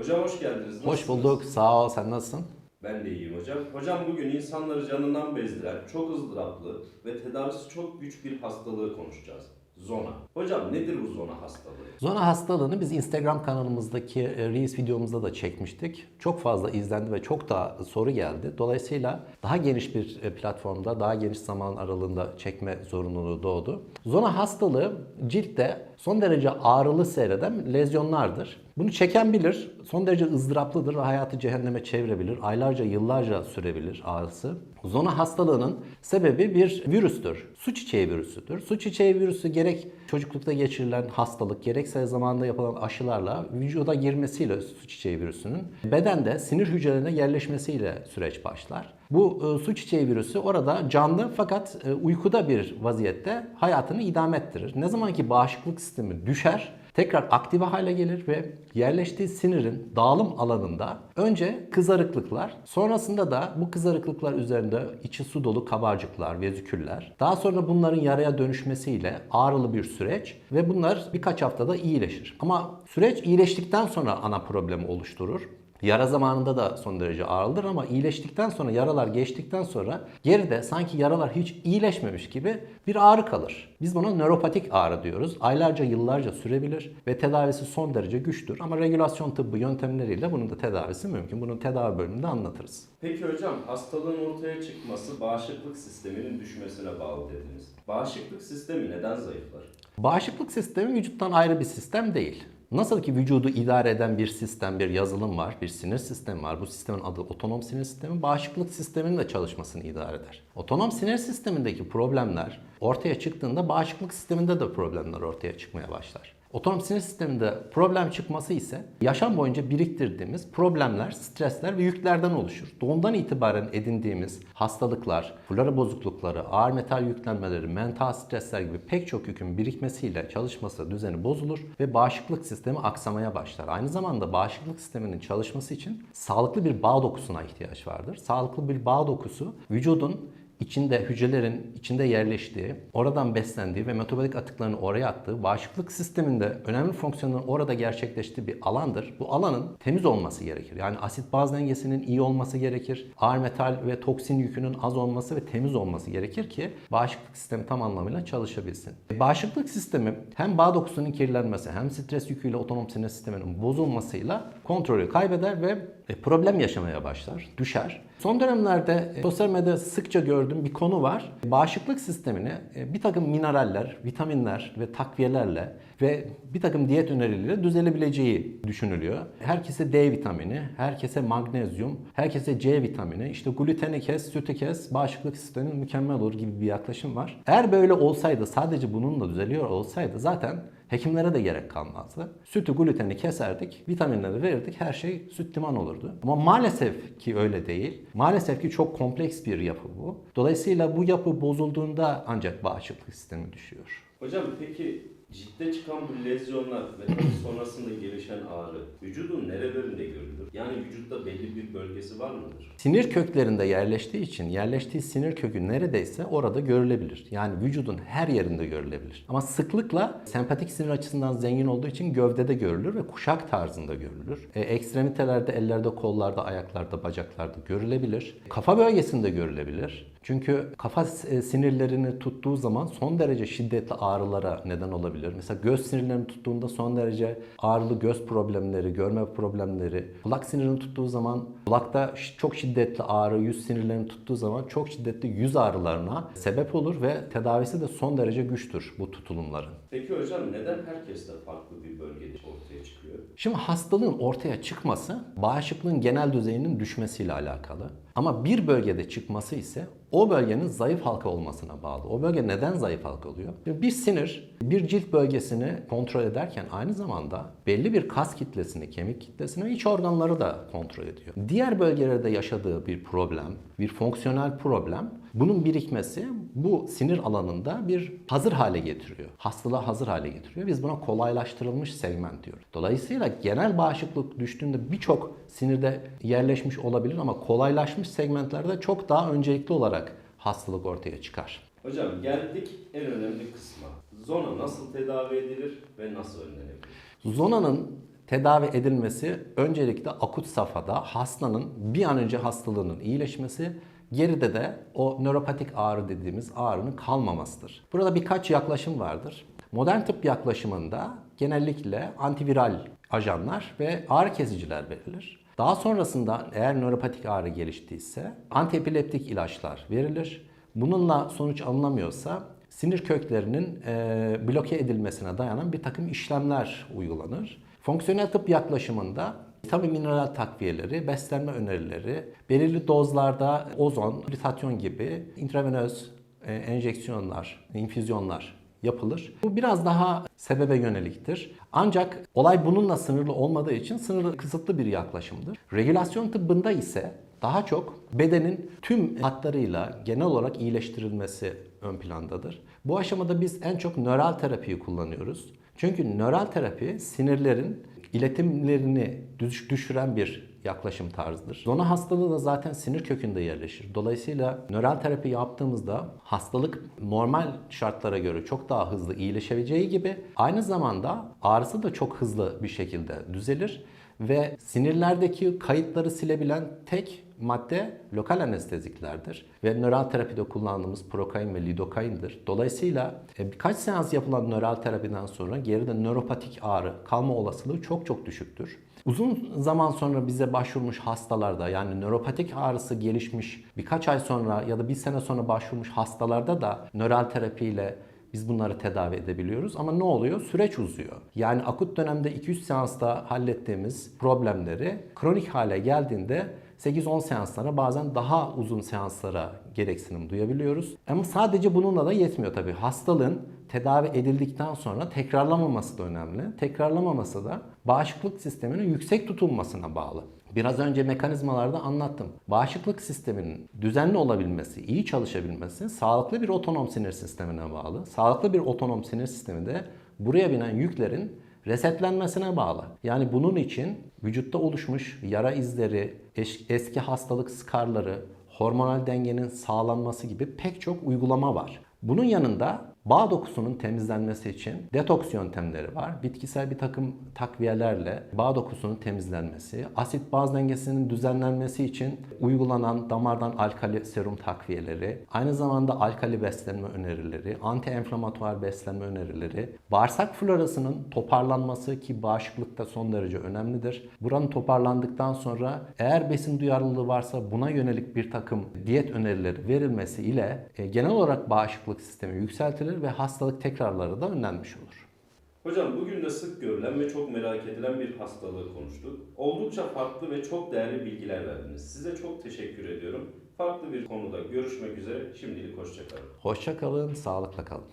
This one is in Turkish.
Hocam hoş geldiniz. Hoş Nasılsınız? bulduk. Sağ ol. Sen nasılsın? Ben de iyiyim hocam. Hocam bugün insanları canından bezdiren, çok ızdıraplı ve tedavisi çok güç bir hastalığı konuşacağız. Zona. Hocam nedir bu zona hastalığı? Zona hastalığını biz Instagram kanalımızdaki e, Reels videomuzda da çekmiştik. Çok fazla izlendi ve çok da soru geldi. Dolayısıyla daha geniş bir e, platformda, daha geniş zaman aralığında çekme zorunluluğu doğdu. Zona hastalığı ciltte son derece ağrılı seyreden lezyonlardır. Bunu çeken bilir, son derece ızdıraplıdır ve hayatı cehenneme çevirebilir. Aylarca, yıllarca sürebilir ağrısı. Zona hastalığının sebebi bir virüstür. Su çiçeği virüsüdür. Su çiçeği virüsü gerek çocuklukta geçirilen hastalık, gerekse zamanında yapılan aşılarla vücuda girmesiyle su çiçeği virüsünün bedende sinir hücrelerine yerleşmesiyle süreç başlar. Bu e, su çiçeği virüsü orada canlı fakat e, uykuda bir vaziyette hayatını idame ettirir. Ne zaman ki bağışıklık sistemi düşer, tekrar aktive hale gelir ve yerleştiği sinirin dağılım alanında önce kızarıklıklar, sonrasında da bu kızarıklıklar üzerinde içi su dolu kabarcıklar, veziküller. Daha sonra bunların yaraya dönüşmesiyle ağrılı bir süreç ve bunlar birkaç haftada iyileşir. Ama süreç iyileştikten sonra ana problemi oluşturur. Yara zamanında da son derece ağrılıdır ama iyileştikten sonra, yaralar geçtikten sonra geride sanki yaralar hiç iyileşmemiş gibi bir ağrı kalır. Biz buna nöropatik ağrı diyoruz. Aylarca, yıllarca sürebilir ve tedavisi son derece güçtür. Ama regülasyon tıbbı yöntemleriyle bunun da tedavisi mümkün. Bunun tedavi bölümünde anlatırız. Peki hocam hastalığın ortaya çıkması bağışıklık sisteminin düşmesine bağlı dediniz. Bağışıklık sistemi neden zayıflar? Bağışıklık sistemi vücuttan ayrı bir sistem değil. Nasıl ki vücudu idare eden bir sistem, bir yazılım var, bir sinir sistemi var. Bu sistemin adı otonom sinir sistemi. Bağışıklık sisteminin de çalışmasını idare eder. Otonom sinir sistemindeki problemler ortaya çıktığında bağışıklık sisteminde de problemler ortaya çıkmaya başlar. Otonom sinir sisteminde problem çıkması ise yaşam boyunca biriktirdiğimiz problemler, stresler ve yüklerden oluşur. Doğumdan itibaren edindiğimiz hastalıklar, flora bozuklukları, ağır metal yüklenmeleri, mental stresler gibi pek çok yükün birikmesiyle çalışması düzeni bozulur ve bağışıklık sistemi aksamaya başlar. Aynı zamanda bağışıklık sisteminin çalışması için sağlıklı bir bağ dokusuna ihtiyaç vardır. Sağlıklı bir bağ dokusu vücudun içinde hücrelerin içinde yerleştiği, oradan beslendiği ve metabolik atıklarını oraya attığı bağışıklık sisteminde önemli fonksiyonların orada gerçekleştiği bir alandır. Bu alanın temiz olması gerekir. Yani asit baz dengesinin iyi olması gerekir. Ağır metal ve toksin yükünün az olması ve temiz olması gerekir ki bağışıklık sistemi tam anlamıyla çalışabilsin. Bağışıklık sistemi hem bağ dokusunun kirlenmesi hem stres yüküyle otonom sinir sisteminin bozulmasıyla kontrolü kaybeder ve e, problem yaşamaya başlar, düşer. Son dönemlerde e, sosyal medyada sıkça gördüğüm bir konu var. Bağışıklık sistemini e, bir takım mineraller, vitaminler ve takviyelerle ve bir takım diyet önerileriyle düzelebileceği düşünülüyor. Herkese D vitamini, herkese magnezyum, herkese C vitamini, işte gluteni kes, sütü kes, bağışıklık sistemin mükemmel olur gibi bir yaklaşım var. Eğer böyle olsaydı, sadece bununla düzeliyor olsaydı zaten Hekimlere de gerek kalmazdı. Sütü, gluteni keserdik, vitaminleri verirdik, her şey süt liman olurdu. Ama maalesef ki öyle değil. Maalesef ki çok kompleks bir yapı bu. Dolayısıyla bu yapı bozulduğunda ancak bağışıklık sistemi düşüyor. Hocam peki ciltte çıkan bu lezyonlar ve sonrasında gelişen ağrı vücudun nerelerinde görülür? Yani vücutta belli bir bölgesi var mıdır? Sinir köklerinde yerleştiği için yerleştiği sinir kökü neredeyse orada görülebilir. Yani vücudun her yerinde görülebilir. Ama sıklıkla sempatik sinir açısından zengin olduğu için gövdede görülür ve kuşak tarzında görülür. E, ekstremitelerde, ellerde, kollarda, ayaklarda, bacaklarda görülebilir. Kafa bölgesinde görülebilir. Çünkü kafa e, sinirlerini tuttuğu zaman son derece şiddetli ağrılara neden olabilir. Mesela göz sinirlerini tuttuğunda son derece ağrılı göz problemleri, görme problemleri. Kulak sinirini tuttuğu zaman kulakta çok şiddetli ağrı, yüz sinirlerini tuttuğu zaman çok şiddetli yüz ağrılarına sebep olur ve tedavisi de son derece güçtür bu tutulumların. Peki hocam neden herkeste farklı bir bölgede ortaya çıkıyor? Şimdi hastalığın ortaya çıkması bağışıklığın genel düzeyinin düşmesiyle alakalı. Ama bir bölgede çıkması ise o bölgenin zayıf halka olmasına bağlı. O bölge neden zayıf halka oluyor? Bir sinir bir cilt bölgesini kontrol ederken aynı zamanda belli bir kas kitlesini, kemik kitlesini ve iç organları da kontrol ediyor. Diğer bölgelerde yaşadığı bir problem, bir fonksiyonel problem bunun birikmesi bu sinir alanında bir hazır hale getiriyor. Hastalığa hazır hale getiriyor. Biz buna kolaylaştırılmış segment diyoruz. Dolayısıyla genel bağışıklık düştüğünde birçok sinirde yerleşmiş olabilir ama kolaylaşmış segmentlerde çok daha öncelikli olarak hastalık ortaya çıkar. Hocam geldik en önemli kısma. Zona nasıl tedavi edilir ve nasıl önlenebilir? Zonanın tedavi edilmesi öncelikle akut safhada hastanın bir an önce hastalığının iyileşmesi, geride de o nöropatik ağrı dediğimiz ağrının kalmamasıdır. Burada birkaç yaklaşım vardır. Modern tıp yaklaşımında genellikle antiviral ajanlar ve ağrı kesiciler verilir. Daha sonrasında eğer nöropatik ağrı geliştiyse antiepileptik ilaçlar verilir. Bununla sonuç alınamıyorsa sinir köklerinin e, bloke edilmesine dayanan bir takım işlemler uygulanır. Fonksiyonel tıp yaklaşımında vitamin mineral takviyeleri, beslenme önerileri, belirli dozlarda ozon, glitatyon gibi intravenöz e, enjeksiyonlar, infüzyonlar yapılır. Bu biraz daha sebebe yöneliktir. Ancak olay bununla sınırlı olmadığı için sınırlı kısıtlı bir yaklaşımdır. Regülasyon tıbbında ise daha çok bedenin tüm hatlarıyla genel olarak iyileştirilmesi ön plandadır. Bu aşamada biz en çok nöral terapiyi kullanıyoruz. Çünkü nöral terapi sinirlerin iletimlerini düş- düşüren bir yaklaşım tarzıdır. Zona hastalığı da zaten sinir kökünde yerleşir. Dolayısıyla nöral terapi yaptığımızda hastalık normal şartlara göre çok daha hızlı iyileşebileceği gibi aynı zamanda ağrısı da çok hızlı bir şekilde düzelir ve sinirlerdeki kayıtları silebilen tek madde lokal anesteziklerdir ve nöral terapide kullandığımız prokain ve lidokaindir. Dolayısıyla e, birkaç seans yapılan nöral terapiden sonra geride nöropatik ağrı kalma olasılığı çok çok düşüktür. Uzun zaman sonra bize başvurmuş hastalarda yani nöropatik ağrısı gelişmiş birkaç ay sonra ya da bir sene sonra başvurmuş hastalarda da nöral terapiyle biz bunları tedavi edebiliyoruz ama ne oluyor? Süreç uzuyor. Yani akut dönemde 2-3 seansta hallettiğimiz problemleri kronik hale geldiğinde 8-10 seanslara bazen daha uzun seanslara gereksinim duyabiliyoruz. Ama sadece bununla da yetmiyor tabii. Hastalığın tedavi edildikten sonra tekrarlamaması da önemli. Tekrarlamaması da bağışıklık sisteminin yüksek tutulmasına bağlı. Biraz önce mekanizmalarda anlattım. Bağışıklık sisteminin düzenli olabilmesi, iyi çalışabilmesi sağlıklı bir otonom sinir sistemine bağlı. Sağlıklı bir otonom sinir sistemi de buraya binen yüklerin resetlenmesine bağlı. Yani bunun için vücutta oluşmuş yara izleri, eski hastalık skarları, hormonal dengenin sağlanması gibi pek çok uygulama var. Bunun yanında bağ dokusunun temizlenmesi için detoks yöntemleri var. Bitkisel bir takım takviyelerle bağ dokusunun temizlenmesi, asit baz dengesinin düzenlenmesi için uygulanan damardan alkali serum takviyeleri, aynı zamanda alkali beslenme önerileri, anti-enflamatuar beslenme önerileri, bağırsak florasının toparlanması ki bağışıklıkta son derece önemlidir. Buranın toparlandıktan sonra eğer besin duyarlılığı varsa buna yönelik bir takım diyet önerileri verilmesi ile e, genel olarak bağışıklık sistemi yükseltilir ve hastalık tekrarları da önlenmiş olur. Hocam bugün de sık görülen ve çok merak edilen bir hastalığı konuştuk. Oldukça farklı ve çok değerli bilgiler verdiniz. Size çok teşekkür ediyorum. Farklı bir konuda görüşmek üzere. Şimdilik hoşçakalın. Hoşça kalın, sağlıkla kalın.